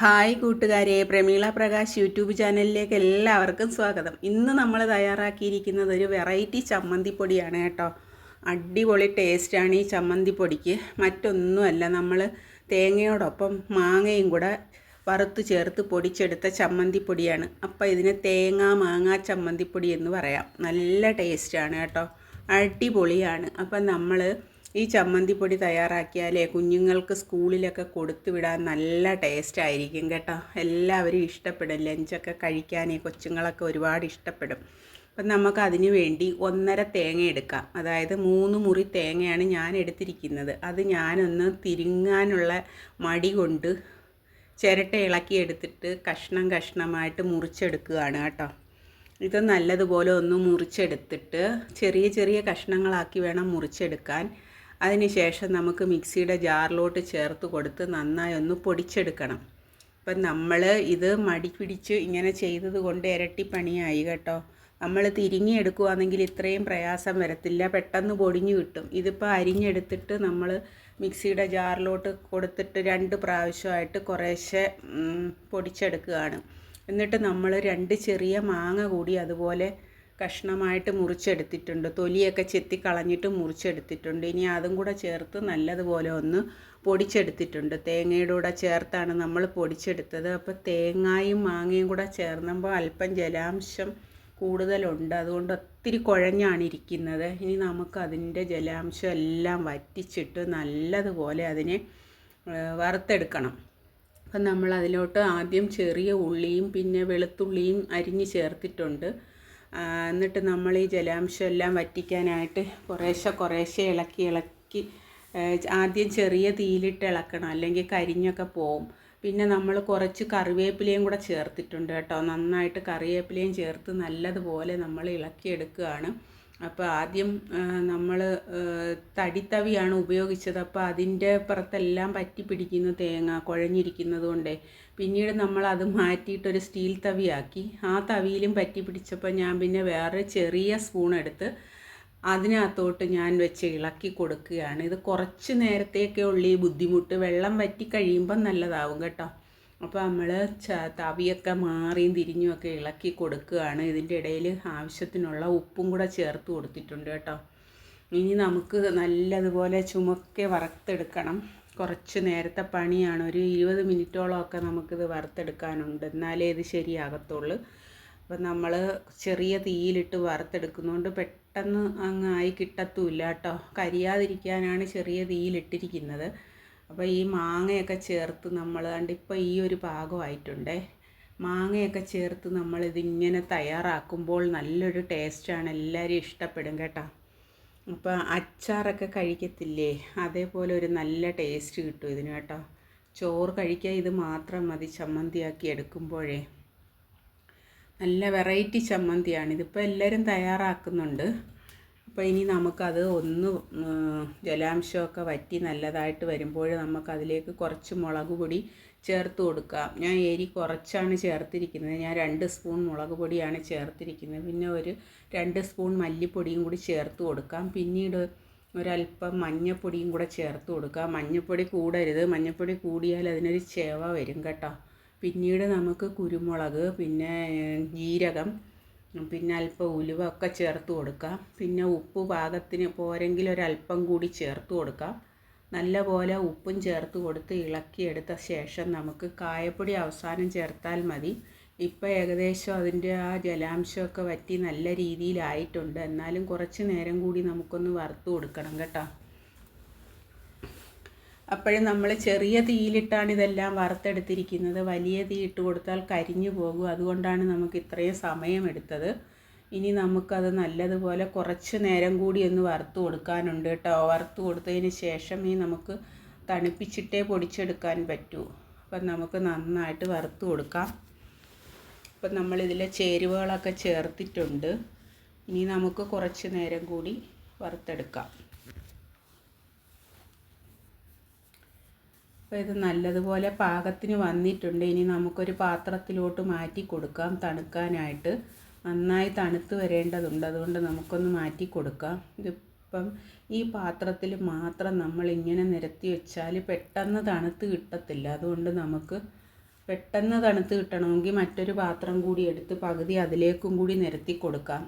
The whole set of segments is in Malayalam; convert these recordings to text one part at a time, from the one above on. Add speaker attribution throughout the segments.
Speaker 1: ഹായ് കൂട്ടുകാരെ പ്രമീള പ്രകാശ് യൂട്യൂബ് ചാനലിലേക്ക് എല്ലാവർക്കും സ്വാഗതം. ഇന്ന് നമ്മൾ തയ്യാറാക്കിയിരിക്കുന്നത് ഒരു വെറൈറ്റി ചമ്മന്തിപ്പൊടിയാണ് കേട്ടോ. അടിപൊളി ടേസ്റ്റാണ് ഈ ചമ്മന്തിപ്പൊടിക്ക്. മറ്റൊന്നുമല്ല നമ്മൾ തേങ്ങയോടൊപ്പം മാങ്ങയും കൂടെ വറുത്ത് ചേർത്ത് പൊടിച്ചെടുത്ത ചമ്മന്തിപ്പൊടിയാണ്. അപ്പോൾ ഇതിന് തേങ്ങ മാങ്ങ ചമ്മന്തിപ്പൊടി എന്ന് പറയാം. നല്ല ടേസ്റ്റാണ് കേട്ടോ. അടിപൊളിയാണ്. അപ്പം നമ്മൾ ഈ ചമ്മന്തിപ്പൊടി തയ്യാറാക്കിയാലേ കുഞ്ഞുങ്ങൾക്ക് സ്കൂളിലൊക്കെ കൊടുത്തു വിടാൻ നല്ല ടേസ്റ്റ് ആയിരിക്കും കേട്ടോ. എല്ലാവരും ഇഷ്ടപ്പെടും. ലഞ്ചൊക്കെ കഴിക്കാൻ ഈ കൊച്ചുങ്ങളൊക്കെ ഒരുപാട് ഇഷ്ടപ്പെടും. അപ്പം നമുക്ക് അതിന് വേണ്ടി ഒന്നര തേങ്ങ എടുക്കാം. അതായത് മൂന്ന് മുറി തേങ്ങയാണ് ഞാൻ എടുത്തിരിക്കുന്നത്. അത് ഞാനൊന്ന് തിരുങ്ങാനുള്ള മടി കൊണ്ട് ചിരട്ട ഇളക്കി എടുത്തിട്ട് കഷ്ണം കഷ്ണമായിട്ട് മുറിച്ചെടുക്കുകയാണ് കേട്ടോ. ഇത് നല്ലതുപോലെ ഒന്ന് മുറിച്ചെടുത്തിട്ട് ചെറിയ ചെറിയ കഷ്ണങ്ങളാക്കി വേണം മുറിച്ചെടുക്കാൻ. അതിനുശേഷം നമുക്ക് മിക്സിയുടെ ജാറിലോട്ട് ചേർത്ത് കൊടുത്ത് നന്നായി ഒന്ന് പൊടിച്ചെടുക്കണം. അപ്പം നമ്മൾ ഇത് മടി പിടിച്ച് ഇങ്ങനെ ചെയ്തത് കൊണ്ട് ഇരട്ടി പണിയായി കേട്ടോ. നമ്മൾ തിരിഞ്ഞെടുക്കുകയാണെങ്കിൽ ഇത്രയും പ്രയാസം വരത്തില്ല. പെട്ടെന്ന് പൊടിഞ്ഞു കിട്ടും. ഇതിപ്പോൾ അരിഞ്ഞെടുത്തിട്ട് നമ്മൾ മിക്സിയുടെ ജാറിലോട്ട് കൊടുത്തിട്ട് രണ്ട് പ്രാവശ്യമായിട്ട് കുറേശ്ശെ പൊടിച്ചെടുക്കുകയാണ്. എന്നിട്ട് നമ്മൾ രണ്ട് ചെറിയ മാങ്ങ കൂടി അതുപോലെ കഷ്ണമായിട്ട് മുറിച്ചെടുത്തിട്ടുണ്ട്. തൊലിയൊക്കെ ചെത്തി കളഞ്ഞിട്ട് മുറിച്ചെടുത്തിട്ടുണ്ട്. ഇനി അതും കൂടെ ചേർത്ത് നല്ലതുപോലെ ഒന്ന് പൊടിച്ചെടുത്തിട്ടുണ്ട്. തേങ്ങയുടെ കൂടെ ചേർത്താണ് നമ്മൾ പൊടിച്ചെടുത്തത്. അപ്പോൾ തേങ്ങായും മാങ്ങയും കൂടെ ചേർന്നപ്പോൾ അല്പം ജലാംശം കൂടുതലുണ്ട്. അതുകൊണ്ട് ഒത്തിരി കുഴഞ്ഞാണ് ഇരിക്കുന്നത്. ഇനി നമുക്ക് അതിന്റെ ജലാംശം എല്ലാം വറ്റിച്ചിട്ട് നല്ലതുപോലെ അതിനെ വറുത്തെടുക്കണം. അപ്പം നമ്മൾ അതിലോട്ട് ആദ്യം ചെറിയ ഉള്ളിയും പിന്നെ വെളുത്തുള്ളിയും അരിഞ്ഞ് ചേർത്തിട്ടുണ്ട്. എന്നിട്ട് നമ്മൾ ഈ ജലാംശം എല്ലാം വറ്റിക്കാനായിട്ട് കുറേശ്ശെ കുറേശ്ശെ ഇളക്കി ഇളക്കി ആദ്യം ചെറിയ തീയിലിട്ട് ഇളക്കണം. അല്ലെങ്കിൽ കരിഞ്ഞൊക്കെ പോവും. പിന്നെ നമ്മൾ കുറച്ച് കറിവേപ്പിലയും കൂടെ ചേർത്തിട്ടുണ്ട് കേട്ടോ. നന്നായിട്ട് കറിവേപ്പിലയും ചേർത്ത് നല്ലതുപോലെ നമ്മൾ ഇളക്കിയെടുക്കുകയാണ്. അപ്പോൾ ആദ്യം നമ്മൾ തടിത്തവിയാണ് ഉപയോഗിച്ചത്. അപ്പോൾ അതിന്റെ പുറത്തെല്ലാം പറ്റി പിടിക്കുന്നു തേങ്ങ കുഴഞ്ഞിരിക്കുന്നത് കൊണ്ടേ പിന്നീട് നമ്മൾ അത് മാറ്റിയിട്ടൊരു സ്റ്റീൽ തവിയാക്കി. ആ തവിയിലും പറ്റി പിടിച്ചപ്പോൾ ഞാൻ പിന്നെ വേറെ ചെറിയ സ്പൂൺ എടുത്ത് അതിനകത്തോട്ട് ഞാൻ വെച്ച് ഇളക്കി കൊടുക്കുകയാണ്. ഇത് കുറച്ച് നേരത്തേക്കേ ഉള്ളൂ ഈ ബുദ്ധിമുട്ട്. വെള്ളം വറ്റി കഴിയുമ്പം നല്ലതാവും കേട്ടോ. അപ്പോൾ നമ്മൾ ച തവിയൊക്കെ മാറിയും തിരിഞ്ഞുമൊക്കെ ഇളക്കി കൊടുക്കുകയാണ്. ഇതിന്റെ ഇടയിൽ ആവശ്യത്തിനുള്ള ഉപ്പും കൂടെ ചേർത്ത് കൊടുത്തിട്ടുണ്ട് കേട്ടോ. ഇനി നമുക്ക് നല്ലതുപോലെ ചുമക്കെ വറുത്തെടുക്കണം. കുറച്ച് നേരത്തെ പണിയാണ്. ഒരു ഇരുപത് മിനിറ്റോളമൊക്കെ നമുക്കിത് വറുത്തെടുക്കാനുണ്ട്. എന്നാലേ ഇത് ശരിയാകത്തുള്ളൂ. അപ്പം നമ്മൾ ചെറിയ തീയിലിട്ട് വറുത്തെടുക്കുന്നതുകൊണ്ട് പെട്ടെന്ന് അങ്ങ് ആയി കിട്ടത്തുമില്ല കേട്ടോ. കരിയാതിരിക്കാനാണ് ചെറിയ തീയിലിട്ടിരിക്കുന്നത്. അപ്പോൾ ഈ മാങ്ങയൊക്കെ ചേർത്ത് നമ്മൾ കണ്ട് ഇപ്പോൾ ഈ ഒരു പാകമായിട്ടുണ്ടേ മാങ്ങയൊക്കെ ചേർത്ത് നമ്മളിതിങ്ങനെ തയ്യാറാക്കുമ്പോൾ നല്ലൊരു ടേസ്റ്റാണ് എല്ലാവരും ഇഷ്ടപ്പെടും കേട്ടോ. അപ്പോൾ അച്ചാറൊക്കെ കഴിക്കത്തില്ലേ? അതേപോലെ ഒരു നല്ല ടേസ്റ്റ് കിട്ടും ഇതിന് കേട്ടോ. ചോറ് കഴിക്കാൻ ഇത് മാത്രം മതി ചമ്മന്തിയാക്കി എടുക്കുമ്പോഴേ. നല്ല വെറൈറ്റി ചമ്മന്തിയാണ്. ഇതിപ്പോൾ എല്ലാവരും തയ്യാറാക്കുന്നുണ്ട്. അപ്പോൾ ഇനി നമുക്കത് ഒന്ന് ജലാംശമൊക്കെ വറ്റി നല്ലതായിട്ട് വരുമ്പോൾ നമുക്കതിലേക്ക് കുറച്ച് മുളക് പൊടി ചേർത്ത് കൊടുക്കാം. ഞാൻ എരി കുറച്ചാണ് ചേർത്തിരിക്കുന്നത്. ഞാൻ രണ്ട് സ്പൂൺ മുളക് പൊടിയാണ് ചേർത്തിരിക്കുന്നത്. പിന്നെ ഒരു രണ്ട് സ്പൂൺ മല്ലിപ്പൊടിയും കൂടി ചേർത്ത് കൊടുക്കാം. പിന്നീട് ഒരല്പം മഞ്ഞൾപ്പൊടിയും കൂടെ ചേർത്ത് കൊടുക്കാം. മഞ്ഞൾപ്പൊടി കൂടരുത്. മഞ്ഞൾപ്പൊടി കൂടിയാൽ അതിനൊരു ചേവ വരും കേട്ടോ. പിന്നീട് നമുക്ക് കുരുമുളക് പിന്നെ ജീരകം പിന്നെ അല്പം ഉലുവ ഒക്കെ ചേർത്ത് കൊടുക്കാം. പിന്നെ ഉപ്പ് പാകത്തിന് പോരെങ്കിൽ ഒരല്പം കൂടി ചേർത്ത് കൊടുക്കാം. നല്ലപോലെ ഉപ്പും ചേർത്ത് കൊടുത്ത് ഇളക്കിയെടുത്ത ശേഷം നമുക്ക് കായപ്പൊടി അവസാനം ചേർത്താൽ മതി. ഇപ്പോൾ ഏകദേശം അതിന്റെ ആ ജലാംശമൊക്കെ വറ്റി നല്ല രീതിയിലായിട്ടുണ്ട്. എന്നാലും കുറച്ച് നേരം കൂടി നമുക്കൊന്ന് വറുത്ത് കൊടുക്കണം കേട്ടോ. അപ്പോഴും നമ്മൾ ചെറിയ തീയിലിട്ടാണ് ഇതെല്ലാം വറുത്തെടുത്തിരിക്കുന്നത്. വലിയ തീ ഇട്ട് കൊടുത്താൽ കരിഞ്ഞു പോകും. അതുകൊണ്ടാണ് നമുക്ക് ഇത്രയും സമയമെടുത്തത് ഇനി നമുക്കത് നല്ലതുപോലെ കുറച്ച് നേരം കൂടി ഒന്ന് വറുത്ത് കൊടുക്കാനുണ്ട് കേട്ടോ. വറുത്ത് കൊടുത്തതിന് ശേഷം ഈ നമുക്ക് തണുപ്പിച്ചിട്ടേ പൊടിച്ചെടുക്കാൻ പറ്റൂ. അപ്പം നമുക്ക് നന്നായിട്ട് വറുത്ത് കൊടുക്കാം. അപ്പം നമ്മളിതിലെ ചേരുവകളൊക്കെ ചേർത്തിട്ടുണ്ട്. ഇനി നമുക്ക് കുറച്ച് നേരം കൂടി വറുത്തെടുക്കാം. അപ്പോൾ ഇത് നല്ലതുപോലെ പാകത്തിന് വന്നിട്ടുണ്ട്. ഇനി നമുക്കൊരു പാത്രത്തിലോട്ട് മാറ്റി കൊടുക്കാം തണുക്കാനായിട്ട്. നന്നായി തണുത്ത് വരേണ്ടതുണ്ട്. അതുകൊണ്ട് നമുക്കൊന്ന് മാറ്റി കൊടുക്കാം. ഇതിപ്പം ഈ പാത്രത്തിൽ മാത്രം നമ്മൾ ഇങ്ങനെ നിരത്തി വെച്ചാൽ പെട്ടെന്ന് തണുത്ത് കിട്ടത്തില്ല. അതുകൊണ്ട് നമുക്ക് പെട്ടെന്ന് തണുത്ത് കിട്ടണമെങ്കിൽ മറ്റൊരു പാത്രം കൂടി എടുത്ത് പകുതി അതിലേക്കും കൂടി നിരത്തി കൊടുക്കാം.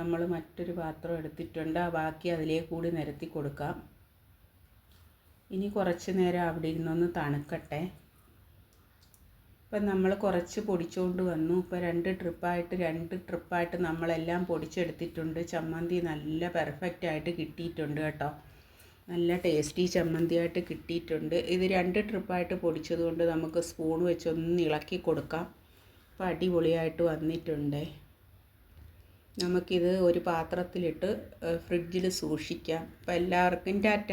Speaker 1: നമ്മൾ മറ്റൊരു പാത്രം എടുത്തിട്ടുണ്ട്. ബാക്കി അതിലേക്ക് കൂടി നിരത്തി കൊടുക്കാം. ഇനി കുറച്ച് നേരം അവിടെ ഇരുന്നൊന്ന് തണുക്കട്ടെ. ഇപ്പം നമ്മൾ കുറച്ച് പൊടിച്ചുകൊണ്ട് വന്നു. ഇപ്പോൾ രണ്ട് ട്രിപ്പായിട്ട് രണ്ട് ട്രിപ്പായിട്ട് നമ്മളെല്ലാം പൊടിച്ചെടുത്തിട്ടുണ്ട്. ചമ്മന്തി നല്ല പെർഫെക്റ്റ് ആയിട്ട് കിട്ടിയിട്ടുണ്ട് കേട്ടോ. നല്ല ടേസ്റ്റി ചമ്മന്തിയായിട്ട് കിട്ടിയിട്ടുണ്ട്. ഇത് രണ്ട് ട്രിപ്പായിട്ട് പൊടിച്ചതുകൊണ്ട് നമുക്ക് സ്പൂൺ വെച്ചൊന്ന് ഇളക്കി കൊടുക്കാം. അപ്പോൾ അടിപൊളിയായിട്ട് വന്നിട്ടുണ്ട്. നമുക്കിത് ഒരു പാത്രത്തിലിട്ട് ഫ്രിഡ്ജിൽ സൂക്ഷിക്കാം. അപ്പോൾ എല്ലാവർക്കും ടാറ്റ.